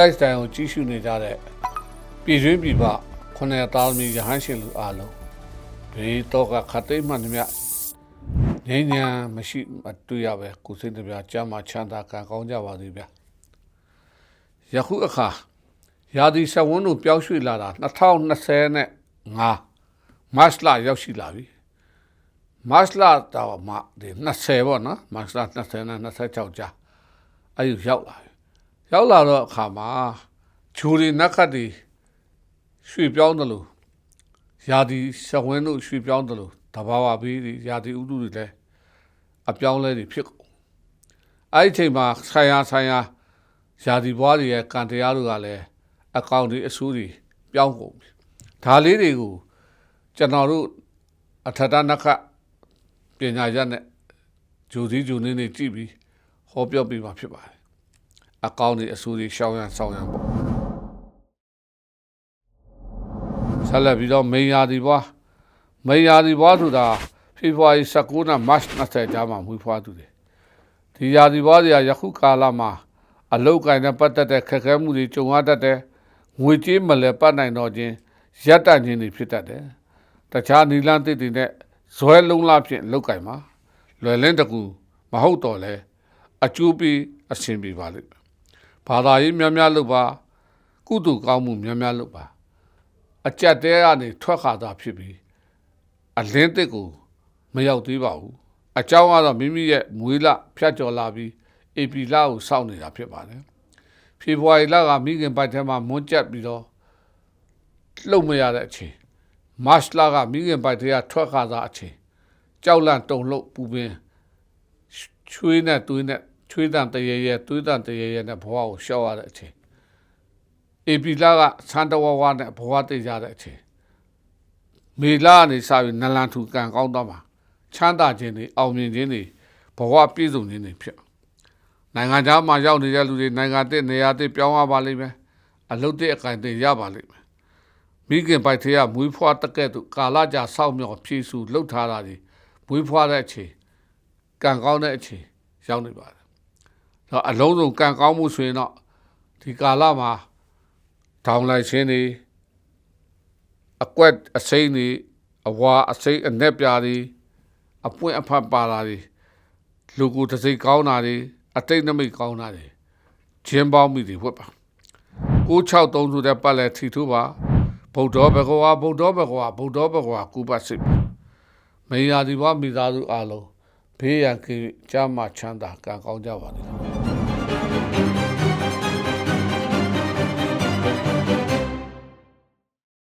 live style ကိုကြီးရှုနေကြတဲ့ပြည်တွင်းပြည်ပခုနှစ်သားသမီးရဟန်းရှင်လူအားလုံးဒီတော့ကခတိတ်မှန်မြတ်ငြိမ်းချမ်းမရှိမတွေ့ရပဲကိုယ်စိတ်တစ်ပြားကြမ်းမှချမ်းသာကံကောင်းကြပါစေဗျာယခုအခါရာသီစဝန်းတို့ပျောက်ရွှေ့လာတာ2025မတ်လရောက်ရှိလာပြီမတ်လတော့မှဒီ20ပေါ့နော်မတ်လ20နဲ့26ကြာအဲ့ဒီရောက်လာပြီ ရောက်လာတော့အခါမှာဂျူရီနက်ခတ်တွေရွှေပြောင်းတယ်လို့ယာဒီရှဝင်းတို့ရွှေပြောင်းတယ်လို့တဘာဝဘေးတွေယာဒီဥတုတွေလည်းအပြောင်းလဲတွေဖြစ်ကုန်အဲ့ဒီအချိန်မှာဆိုင်ရာဆိုင်ရာယာဒီဘွားတွေရဲ့ကံတရားတို့ကလည်းအကောင့်တွေအဆူတွေပြောင်းကုန်ပြီဒါလေးတွေကိုကျွန်တော်တို့အထက်တနက်ခတ်ပညာရနဲ့ဂျူဒီဂျူနေနေကြည့်ပြီးဟောပြောပြမှာဖြစ်ပါတယ် အကောင့်တွေအဆူတွေရှောင်းရန်ဆောင်ရန်ပေါ့ဆက်လက်ပြီးတော့မေယာဒီဘွားမေယာဒီဘွားဆိုတာဖေဖော်ဝါရီ19နဲ့မတ်20ကြားမှာမွေးဖွားသူတွေဒီယာဒီဘွားတွေကယခုကာလမှာအလုတ်ကိုင်းနဲ့ပတ်သက်တဲ့ခက်ခဲမှုတွေကြုံရတတ်တဲ့ငွေကြေးမလဲပတ်နိုင်တော့ခြင်းရက်တန့်ခြင်းတွေဖြစ်တတ်တယ်တခြားနီလန်းတစ်တွေနဲ့ဇွဲလုံးလားဖြင့်လုတ်ကိုင်းမှာလွယ်လင်းတကူမဟုတ်တော့လဲအကျိုးပြီးအဆင်ပြေပါလိမ့်မယ် ဘာသာရေးများများလုပ်ပါကုသိုလ်ကောင်းမှုများများလုပ်ပါအကြက်တဲကနေထွက်ခါသာဖြစ်ပြီးအလင်းတစ်ကိုမရောက်သေးပါဘူးအကြောင်းကတော့မိမိရဲ့မွေးလဖြတ်ကျော်လာပြီးဧပြီလကိုစောင့်နေတာဖြစ်ပါတယ်ဖေဖော်ဝါရီလကမိခင်ပိုက်ထဲမှာမွန်းကျက်ပြီးတော့လှုပ်မရတဲ့အချိန်မတ်လကမိခင်ပိုက်ထဲကထွက်ခါသာအချိန်ကြောက်လန့်တုန်လှုပ်ပူပင်ချွေးနဲ့သွေးနဲ့ ချွေးတန်တရေရဲသွေးတန်တရေရဲနဲ့ဘဝကိုရှောက်ရတဲ့အချိန်အေပီလာကဆန်တဝဝနဲ့ဘဝသိကြတဲ့အချိန်မေလာကနေစပြီးနလန်ထူကန်ကောင်းတော့မှာချမ်းသာခြင်းတွေအောင်မြင်ခြင်းတွေဘဝပြည့်စုံခြင်းတွေဖြစ်နိုင်ငံခြားမှာရောက်နေတဲ့လူတွေနိုင်ငံတစ်နေရာတစ်ပြောင်းရပါလိမ့်မယ်အလုတ်တစ်အကင်တစ်ရပါလိမ့်မယ်မိခင်ပိုက်သေးကမွေးဖွားတက်ကဲ့သို့ကာလကြာစောင့်မျှော်ဖြည့်ဆူလှုပ်ထားတာတွေမွေးဖွားတဲ့အချိန်ကံကောင်းတဲ့အချိန်ရောက်နေပါတယ်။ တော့အလုံးစုံကံကောင်းမှုဆိုရင်တော့ဒီကာလမှာထောင်လိုက်ခြင်းတွေအကွက်အစိမ့်တွေအဝါအစိမ့်အနက်ပြားတွေအပွင့်အဖတ်ပါတာတွေလူကိုတစ်စိတ်ကောင်းတာတွေအတိတ်နမိတ်ကောင်းတာတွေဂျင်းပေါင်းမိတွေဝတ်ပါ963ဆိုတဲ့ပတ်လဲထီထူပါဗုဒ္ဓဘဂဝါဗုဒ္ဓဘဂဝါဗုဒ္ဓဘဂဝါကုပစိတ်မေယာဒီဘမိသားစုအားလုံးဘေးရန်ကင်းကြမ်းမှချမ်းသာကံကောင်းကြပါစေ။